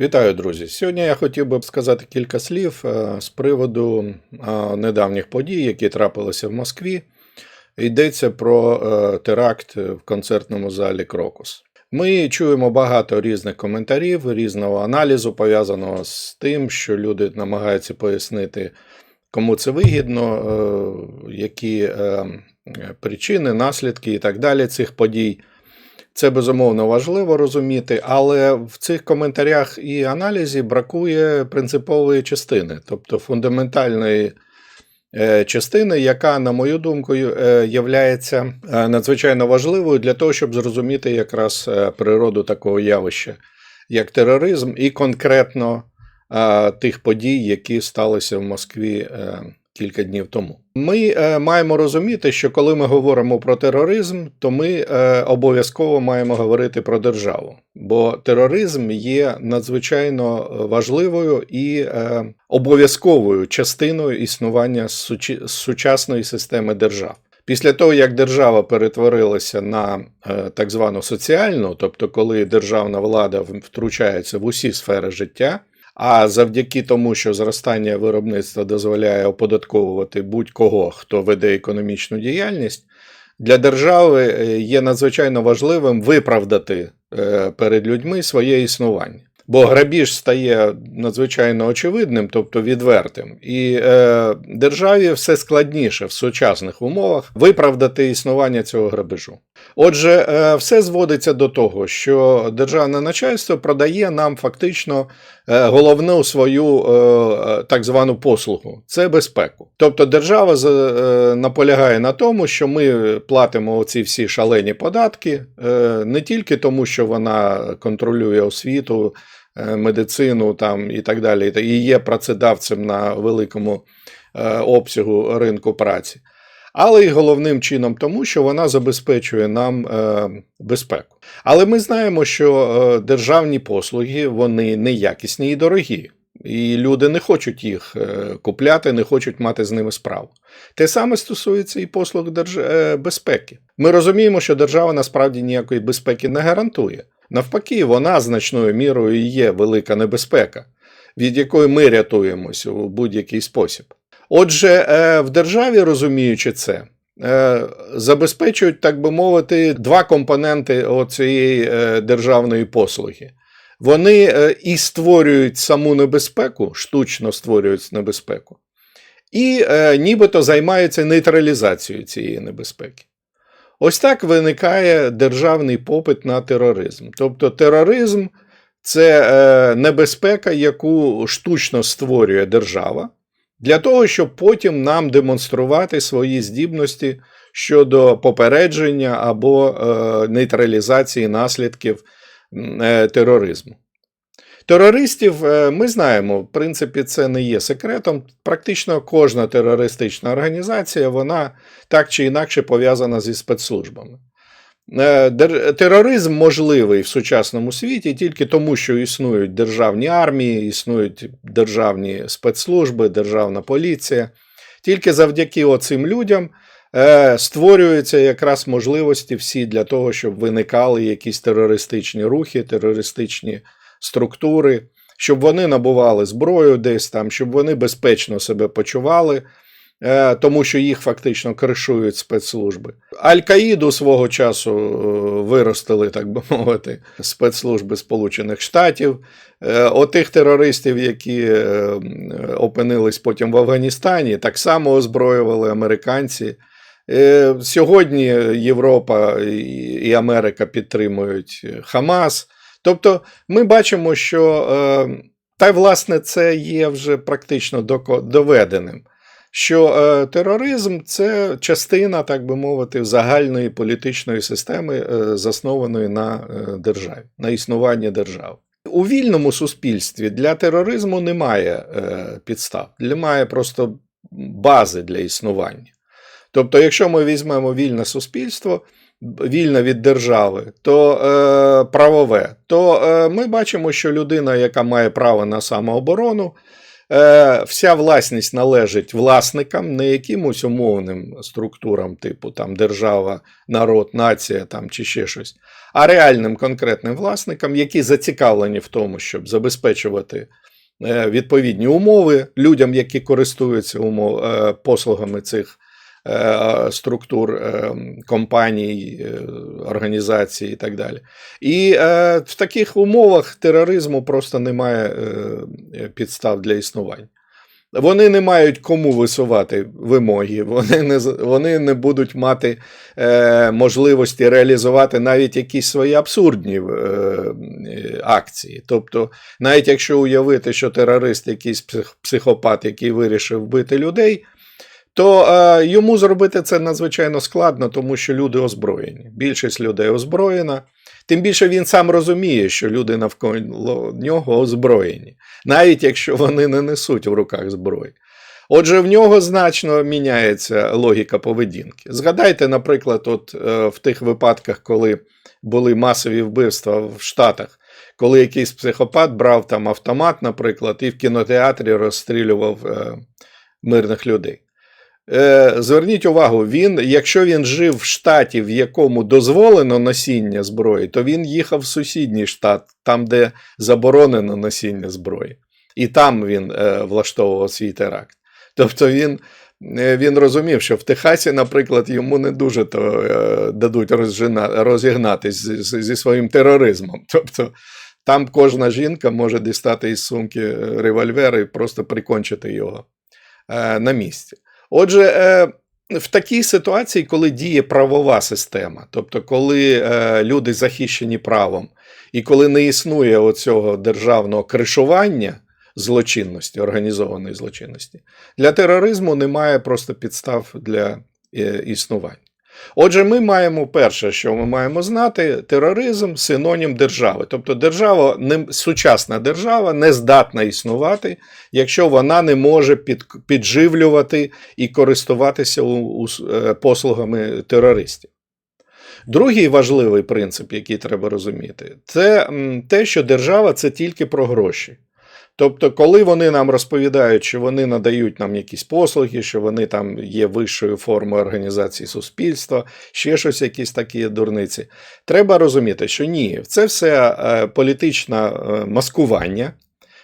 Вітаю, друзі! Сьогодні я хотів би сказати кілька слів е, з приводу е, недавніх подій, які трапилися в Москві. Йдеться про е, теракт в концертному залі Крокус. Ми чуємо багато різних коментарів, різного аналізу, пов'язаного з тим, що люди намагаються пояснити, кому це вигідно, які причини, наслідки і так далі цих подій. Це безумовно важливо розуміти, але в цих коментарях і аналізі бракує принципової частини, тобто фундаментальної е, частини, яка, на мою думку, е, є е, надзвичайно важливою для того, щоб зрозуміти якраз природу такого явища, як тероризм, і конкретно тих подій, які сталися в Москві кілька днів тому. Ми е, маємо розуміти, що коли ми говоримо про тероризм, то ми е, обов'язково маємо говорити про державу, бо тероризм є надзвичайно важливою і е, обов'язковою частиною існування сучі, сучасної системи держав. Після того, як держава перетворилася на е, так звану соціальну, тобто коли державна влада втручається в усі сфери життя, а завдяки тому, що зростання виробництва дозволяє оподатковувати будь-кого, хто веде економічну діяльність, для держави е, є надзвичайно важливим виправдати е, перед людьми своє існування. Бо грабіж стає надзвичайно очевидним, тобто відвертим, і е, державі все складніше в сучасних умовах виправдати існування цього грабежу. Отже, е, все зводиться до того, що державне начальство продає нам фактично е, головну свою е, так звану послугу це безпеку. Тобто держава наполягає на тому, що ми платимо оці всі шалені податки не тільки тому, що вона контролює освіту. Медицину там і так далі, і є працедавцем на великому обсягу ринку праці але й головним чином тому, що вона забезпечує нам е, безпеку. Але ми знаємо, що е, державні послуги вони неякісні і дорогі. І люди не хочуть їх е, купляти, не хочуть мати з ними справу. Те саме стосується і послуг держ... безпеки. Ми розуміємо, що держава насправді ніякої безпеки не гарантує. Навпаки, вона значною мірою є велика небезпека, від якої ми рятуємося у будь-який спосіб. Отже, е, в державі, розуміючи це, е, забезпечують, так би мовити, два компоненти цієї е, державної послуги. Вони і створюють саму небезпеку, штучно створюють небезпеку, і нібито займаються нейтралізацією цієї небезпеки. Ось так виникає державний попит на тероризм. Тобто тероризм це небезпека, яку штучно створює держава для того, щоб потім нам демонструвати свої здібності щодо попередження або е, нейтралізації наслідків е, тероризму. Терористів е, ми знаємо, в принципі, це не є секретом. Практично кожна терористична організація вона так чи інакше пов'язана зі спецслужбами. Е, тероризм можливий в сучасному світі тільки тому, що існують державні армії, існують державні спецслужби, державна поліція. Тільки завдяки оцим людям е, створюються якраз можливості всі для того, щоб виникали якісь терористичні рухи, терористичні структури, щоб вони набували зброю десь там, щоб вони безпечно себе почували. Е, тому що їх фактично кришують спецслужби. Аль-Каїду свого часу е, виростили, так би мовити, спецслужби Сполучених Штатів. Е, отих терористів, які опинились потім в Афганістані, так само озброювали американці. Сьогодні Європа і Америка підтримують Хамас. Тобто ми бачимо, що та власне це є вже практично доведеним що е, тероризм це частина, так би мовити, загальної політичної системи, е, заснованої на е, державі, на існуванні держави. У вільному суспільстві для тероризму немає підстав, немає просто бази для існування. Тобто, якщо ми візьмемо вільне суспільство, вільне від держави, то е, правове, то е, ми бачимо, що людина, яка має право на самооборону, е, вся власність належить власникам, не якимось умовним структурам, типу там держава, народ, нація там, чи ще щось, а реальним конкретним власникам, які зацікавлені в тому, щоб забезпечувати е, відповідні умови людям, які користуються умов, е, послугами цих структур, е, компаній, е, організацій і так далі. І е, в таких умовах тероризму просто немає е, підстав для існування. Вони не мають кому висувати вимоги, вони не, вони не будуть мати е, можливості реалізувати навіть якісь свої абсурдні е, е, акції. Тобто, навіть якщо уявити, що терорист, якийсь псих- психопат, який вирішив вбити людей, то е, йому зробити це надзвичайно складно, тому що люди озброєні. Більшість людей озброєна. Тим більше він сам розуміє, що люди навколо нього озброєні, навіть якщо вони не несуть в руках зброї. Отже, в нього значно міняється логіка поведінки. Згадайте, наприклад, от е, в тих випадках, коли були масові вбивства в Штатах, коли якийсь психопат брав там автомат, наприклад, і в кінотеатрі розстрілював е, мирних людей. Е, Зверніть увагу, він, якщо він жив в штаті, в якому дозволено носіння зброї, то він їхав в сусідній штат, там, де заборонено носіння зброї. І там він е, влаштовував свій теракт. Тобто він, е, він розумів, що в Техасі, наприклад, йому не дуже то дадуть з- зі своїм тероризмом. Тобто там кожна жінка може дістати із сумки револьвер і просто прикончити його на місці. Отже, е, в такій ситуації, коли діє правова система, тобто коли е, люди захищені правом, і коли не існує оцього державного кришування злочинності, організованої злочинності, для тероризму немає просто підстав для е, існування. Отже, ми маємо перше, що ми маємо знати, тероризм синонім держави. Тобто держава, сучасна держава не здатна існувати, якщо вона не може під, підживлювати і користуватися у, у, е, послугами терористів. Другий важливий принцип, який треба розуміти, це те, що держава це тільки про гроші. Тобто, коли вони нам розповідають, що вони надають нам якісь послуги, що вони там є вищою формою організації суспільства, ще щось, якісь такі дурниці, треба розуміти, що ні, це все е, політичне маскування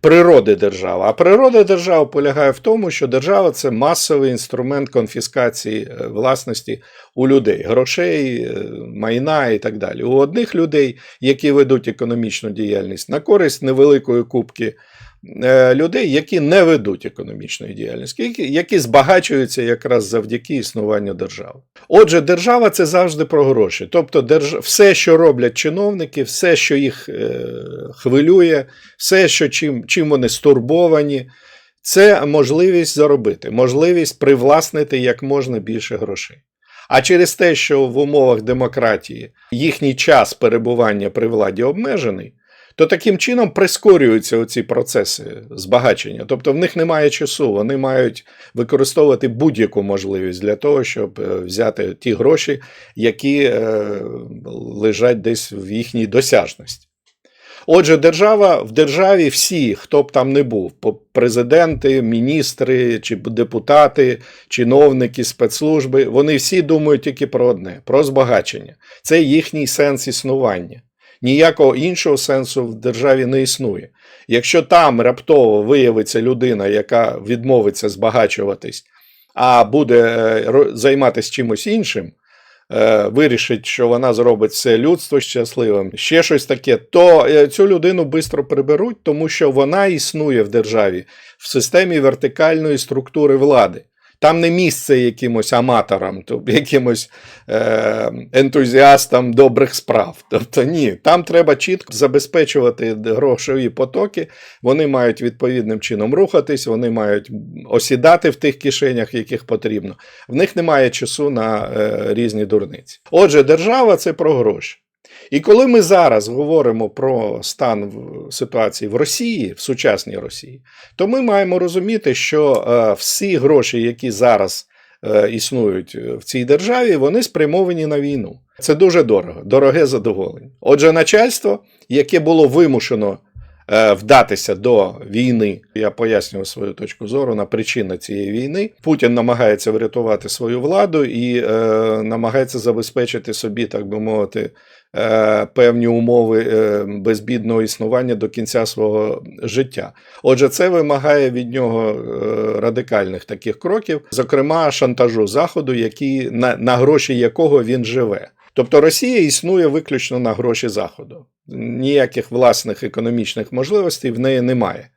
природи держави. А природа держави полягає в тому, що держава це масовий інструмент конфіскації е, власності у людей, грошей, е, майна і так далі. У одних людей, які ведуть економічну діяльність на користь невеликої кубки людей, які не ведуть економічної діяльності, які, які збагачуються якраз завдяки існуванню держави. Отже, держава це завжди про гроші. Тобто, держ... все, що роблять чиновники, все, що їх е, хвилює, все, що чим, чим вони стурбовані, це можливість заробити, можливість привласнити як можна більше грошей. А через те, що в умовах демократії їхній час перебування при владі обмежений, то таким чином прискорюються оці процеси збагачення. Тобто в них немає часу, вони мають використовувати будь-яку можливість для того, щоб е, взяти ті гроші, які е, лежать десь в їхній досяжності. Отже, держава в державі всі, хто б там не був, президенти, міністри, чи депутати, чиновники, спецслужби, вони всі думають тільки про одне: про збагачення. Це їхній сенс існування. Ніякого іншого сенсу в державі не існує. Якщо там раптово виявиться людина, яка відмовиться збагачуватись, а буде е, займатися чимось іншим, е, вирішить, що вона зробить все людство щасливим, ще щось таке, то е, цю людину швидко приберуть, тому що вона існує в державі в системі вертикальної структури влади. Там не місце якимось аматорам, тобто якимось е, ентузіастам добрих справ. Тобто ні, там треба чітко забезпечувати грошові потоки, вони мають відповідним чином рухатись, вони мають осідати в тих кишенях, яких потрібно. В них немає часу на е, різні дурниці. Отже, держава це про гроші. І коли ми зараз говоримо про стан ситуації в Росії, в сучасній Росії, то ми маємо розуміти, що е, всі гроші, які зараз е, існують в цій державі, вони спрямовані на війну. Це дуже дорого, дороге задоволення. Отже, начальство, яке було вимушено е, вдатися до війни. Я пояснюю свою точку зору на причини цієї війни. Путін намагається врятувати свою владу і е, намагається забезпечити собі, так би мовити, е, певні умови е, безбідного існування до кінця свого життя. Отже, це вимагає від нього е, радикальних таких кроків, зокрема шантажу Заходу, які, на, на гроші якого він живе. Тобто Росія існує виключно на гроші Заходу. Ніяких власних економічних можливостей в неї немає.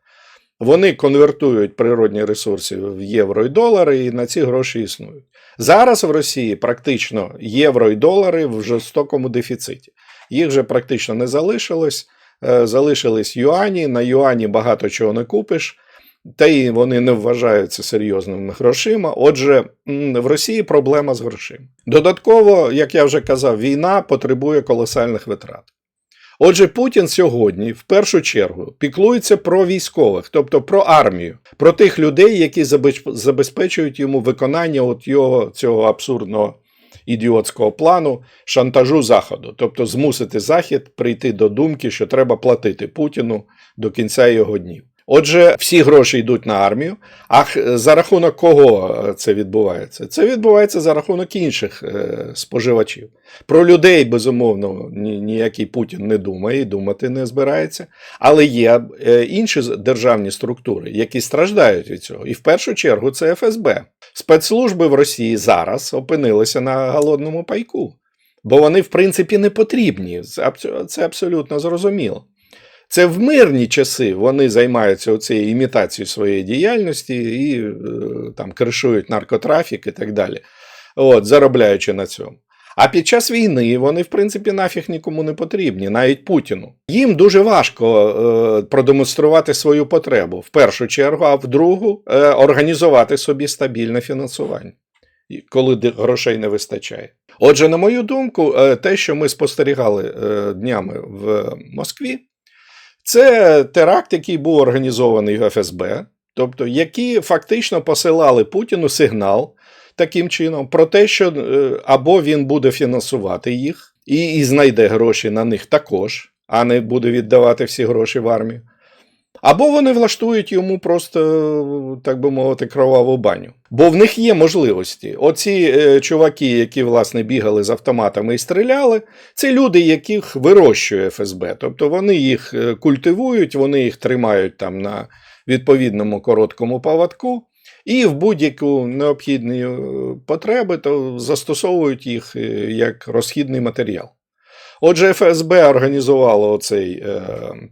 Вони конвертують природні ресурси в євро і долари, і на ці гроші існують. Зараз в Росії практично євро і долари в жорстокому дефіциті. Їх вже практично не залишилось. Е, Залишились юані. На юані багато чого не купиш, та й вони не вважаються серйозними грошима. Отже, в Росії проблема з грошима. Додатково, як я вже казав, війна потребує колосальних витрат. Отже, Путін сьогодні в першу чергу піклується про військових, тобто про армію, про тих людей, які забезпечують йому виконання от його цього абсурдного ідіотського плану шантажу Заходу, тобто змусити Захід прийти до думки, що треба платити Путіну до кінця його днів. Отже, всі гроші йдуть на армію. А за рахунок кого е, це відбувається? Це відбувається за рахунок інших е, споживачів. Про людей, безумовно, ні- ніякий Путін не думає і думати не збирається. Але є е, інші державні структури, які страждають від цього. І в першу чергу це ФСБ. Спецслужби в Росії зараз опинилися на голодному пайку, бо вони, в принципі, не потрібні. Це абсолютно зрозуміло. Це в мирні часи вони займаються цією імітацією своєї діяльності і е, там кришують наркотрафік і так далі, от, заробляючи на цьому. А під час війни вони, в принципі, нафіг нікому не потрібні, навіть Путіну. Їм дуже важко е, продемонструвати свою потребу в першу чергу, а в другу е, організувати собі стабільне фінансування, коли грошей не вистачає. Отже, на мою думку, е, те, що ми спостерігали е, днями в Москві, це теракт, який був організований ФСБ, тобто які фактично посилали Путіну сигнал таким чином про те, що е, або він буде фінансувати їх і, і знайде гроші на них також, а не буде віддавати всі гроші в армію. Або вони влаштують йому просто, так би мовити, кроваву баню. Бо в них є можливості. Оці е, чуваки, які власне бігали з автоматами і стріляли, це люди, яких вирощує ФСБ. Тобто вони їх е, культивують, вони їх тримають там на відповідному короткому поводку, і в будь-яку необхідні е, потреби то застосовують їх е, як розхідний матеріал. Отже, ФСБ організувало оцей е,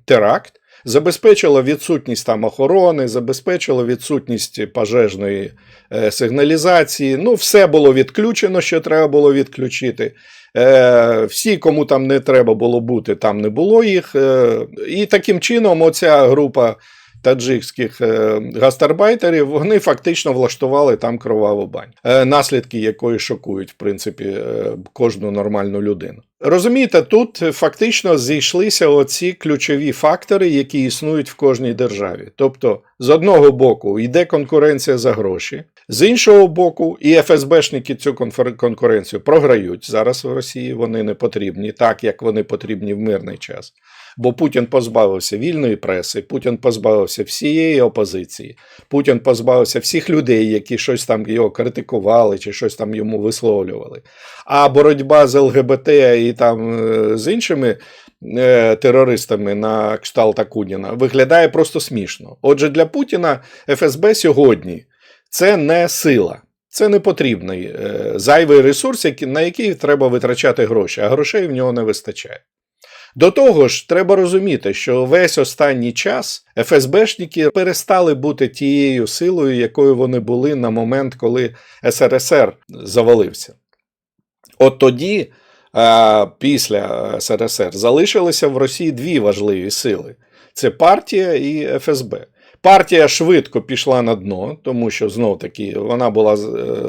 теракт, забезпечило відсутність там охорони, забезпечило відсутність пожежної е, сигналізації. Ну, все було відключено, що треба було відключити. Е, всі, кому там не треба було бути, там не було їх. Е, і таким чином, оця група таджикських е, гастарбайтерів, вони фактично влаштували там кроваву бань, е, наслідки якої шокують, в принципі, е, кожну нормальну людину. Розумієте, тут фактично зійшлися оці ключові фактори, які існують в кожній державі. Тобто, з одного боку йде конкуренція за гроші, з іншого боку, і ФСБшники цю конкуренцію програють зараз в Росії. Вони не потрібні, так як вони потрібні в мирний час. Бо Путін позбавився вільної преси, Путін позбавився всієї опозиції, Путін позбавився всіх людей, які щось там його критикували чи щось там йому висловлювали. А боротьба з ЛГБТ і там е, з іншими е, терористами на кшталт Акуніна виглядає просто смішно. Отже, для Путіна ФСБ сьогодні це не сила. Це не потрібний е, зайвий ресурс, на який треба витрачати гроші, а грошей в нього не вистачає. До того ж, треба розуміти, що весь останній час ФСБшники перестали бути тією силою, якою вони були на момент, коли СРСР завалився. От тоді, після СРСР, залишилися в Росії дві важливі сили: це партія і ФСБ. Партія швидко пішла на дно, тому що знов таки вона була е,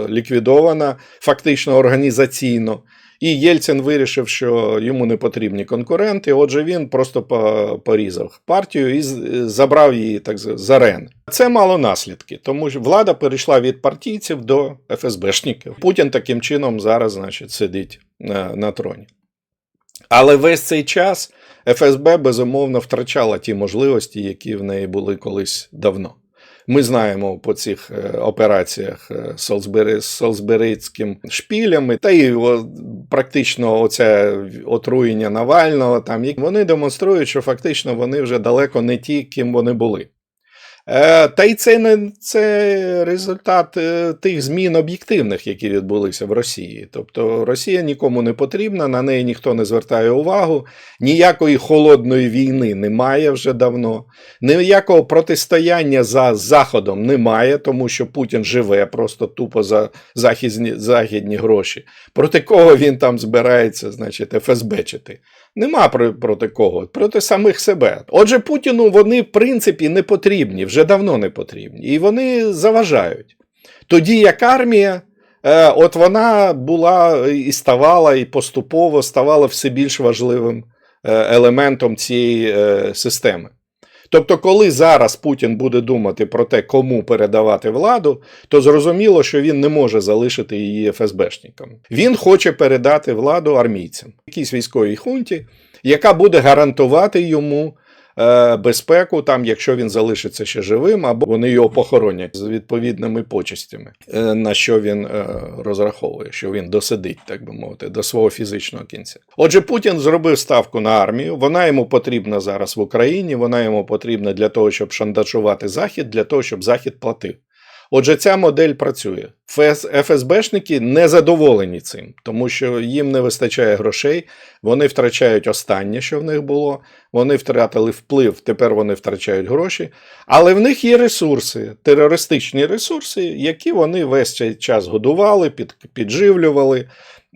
ліквідована фактично організаційно. І Єльцин вирішив, що йому не потрібні конкуренти. Отже, він просто порізав партію і забрав її так з арени. Це мало наслідки, тому що влада перейшла від партійців до ФСБшників. Путін таким чином зараз, значить, сидить на, на троні. Але весь цей час ФСБ безумовно втрачала ті можливості, які в неї були колись давно. Ми знаємо по цих е, операціях е, Солсбери, з Солсберицьким шпілями, та й практично оце отруєння Навального. Там вони демонструють, що фактично вони вже далеко не ті, ким вони були. Е, Та й це не це результат е, тих змін об'єктивних, які відбулися в Росії. Тобто Росія нікому не потрібна, на неї ніхто не звертає увагу, ніякої холодної війни немає вже давно, ніякого протистояння за Заходом немає, тому що Путін живе просто тупо за західні, західні гроші. Проти кого він там збирається, значить, ФСБчити? Нема про- проти кого, проти самих себе. Отже, Путіну вони, в принципі, не потрібні, вже давно не потрібні. І вони заважають. Тоді як армія, е, от вона була і ставала, і поступово ставала все більш важливим е, елементом цієї е, системи. Тобто, коли зараз Путін буде думати про те, кому передавати владу, то зрозуміло, що він не може залишити її ФСБшникам. Він хоче передати владу армійцям, якійсь військовій хунті, яка буде гарантувати йому безпеку, там, якщо він залишиться ще живим, або вони його похоронять з відповідними почестями, е, на що він е, розраховує, що він досидить, так би мовити, до свого фізичного кінця. Отже, Путін зробив ставку на армію. Вона йому потрібна зараз в Україні. Вона йому потрібна для того, щоб шантажувати Захід, для того, щоб Захід платив. Отже, ця модель працює. ФС, ФСБшники не задоволені цим, тому що їм не вистачає грошей, вони втрачають останнє, що в них було. Вони втратили вплив, тепер вони втрачають гроші. Але в них є ресурси, терористичні ресурси, які вони весь цей час годували, під, підживлювали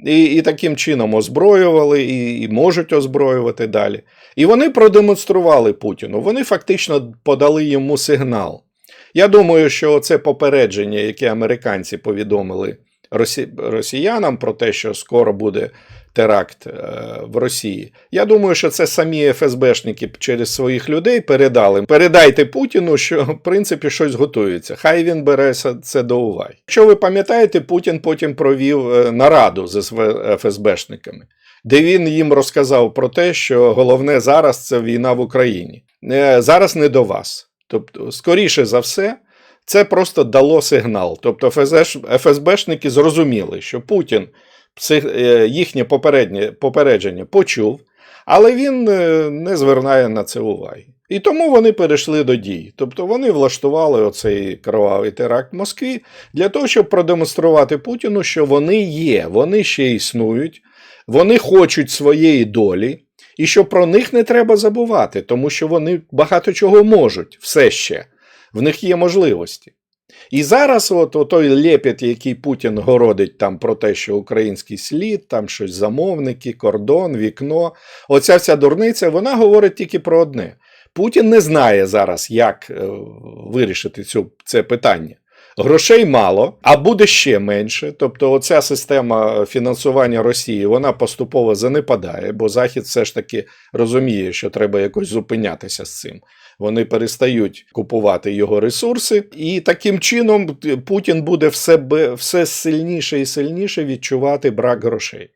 і, і таким чином озброювали, і, і можуть озброювати далі. І вони продемонстрували Путіну. Вони фактично подали йому сигнал. Я думаю, що це попередження, яке американці повідомили росі... росіянам про те, що скоро буде теракт е, в Росії. Я думаю, що це самі ФСБшники через своїх людей передали. Передайте Путіну, що в принципі щось готується. Хай він бере це- це до уваги. Якщо ви пам'ятаєте, Путін потім провів е, нараду з ФСБшниками, де він їм розказав про те, що головне зараз це війна в Україні. Е, Зараз не до вас. Тобто, скоріше за все, це просто дало сигнал. Тобто ФСБ, ФСБшники зрозуміли, що Путін е, їхнє попереднє попередження почув, але він е, не звертає на це уваги. І тому вони перейшли до дій. Тобто вони влаштували оцей кровавий теракт Москві для того, щоб продемонструвати Путіну, що вони є, вони ще існують, вони хочуть своєї долі, і що про них не треба забувати, тому що вони багато чого можуть все ще. В них є можливості. І зараз, от той лепет, який Путін городить там про те, що український слід, там щось замовники, кордон, вікно, оця вся дурниця, вона говорить тільки про одне. Путін не знає зараз, як е, вирішити цю, це питання. Грошей мало, а буде ще менше. Тобто, оця система фінансування Росії вона поступово занепадає, бо Захід все ж таки розуміє, що треба якось зупинятися з цим. Вони перестають купувати його ресурси, і таким чином Путін буде все, все сильніше і сильніше відчувати брак грошей.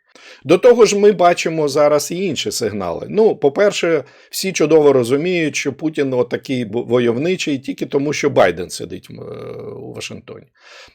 До того ж, ми бачимо зараз і інші сигнали. Ну, по-перше, всі чудово розуміють, що Путін отакий войовничий тільки тому, що Байден сидить е, у Вашингтоні.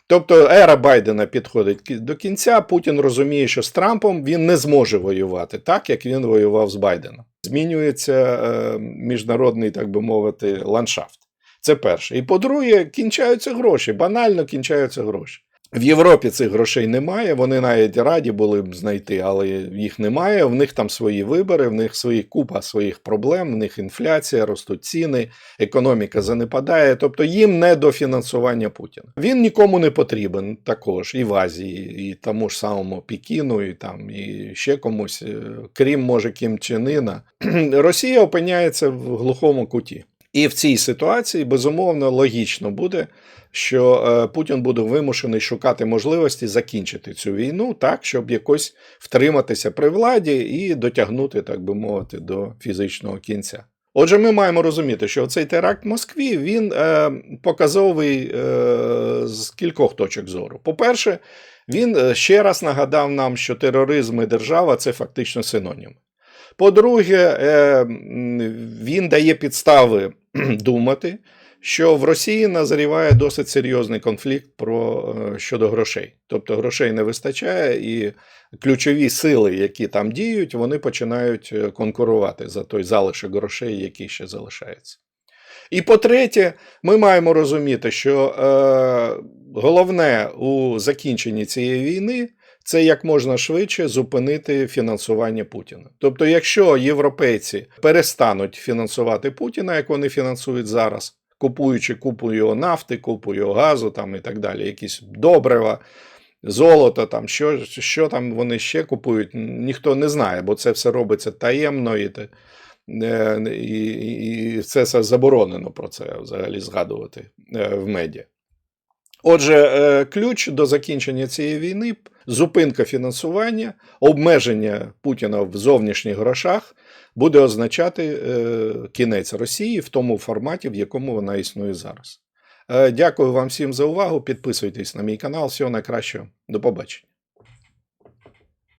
Тобто ера Байдена підходить до кінця. Путін розуміє, що з Трампом він не зможе воювати так, як він воював з Байденом. Змінюється е, міжнародний, так би мовити, ландшафт. Це перше. І по-друге, кінчаються гроші, банально кінчаються гроші. В Європі цих грошей немає, вони навіть раді були б знайти, але їх немає. В них там свої вибори, в них свої купа своїх проблем, в них інфляція, ростуть ціни, економіка занепадає. Тобто їм не до фінансування Путіна. Він нікому не потрібен також і в Азії, і тому ж самому Пекіну, і там і ще комусь, е, крім може Кім Чен Іна. Росія опиняється в глухому куті. І в цій ситуації безумовно логічно буде, що е, Путін буде вимушений шукати можливості закінчити цю війну так, щоб якось втриматися при владі і дотягнути, так би мовити, до фізичного кінця. Отже, ми маємо розуміти, що цей теракт в Москві він е, показовий е, з кількох точок зору. По-перше, він е, ще раз нагадав нам, що тероризм і держава це фактично синоніми. По-друге, е, він дає підстави думати, що в Росії назріває досить серйозний конфлікт про, е, щодо грошей. Тобто грошей не вистачає, і ключові сили, які там діють, вони починають е, конкурувати за той залишок грошей, який ще залишається. І по-третє, ми маємо розуміти, що е, головне у закінченні цієї війни це як можна швидше зупинити фінансування Путіна. Тобто, якщо європейці перестануть фінансувати Путіна, як вони фінансують зараз, купуючи купу його нафти, купу його газу там і так далі, якісь добрива, золото, там, що, що там вони ще купують, ніхто не знає, бо це все робиться таємно е, і, і і це все заборонено про це взагалі згадувати е, в медіа. Отже, е, ключ до закінчення цієї війни зупинка фінансування, обмеження Путіна в зовнішніх грошах буде означати е, кінець Росії в тому форматі, в якому вона існує зараз. Е, Дякую вам всім за увагу. Підписуйтесь на мій канал. Всього найкращого. До побачення.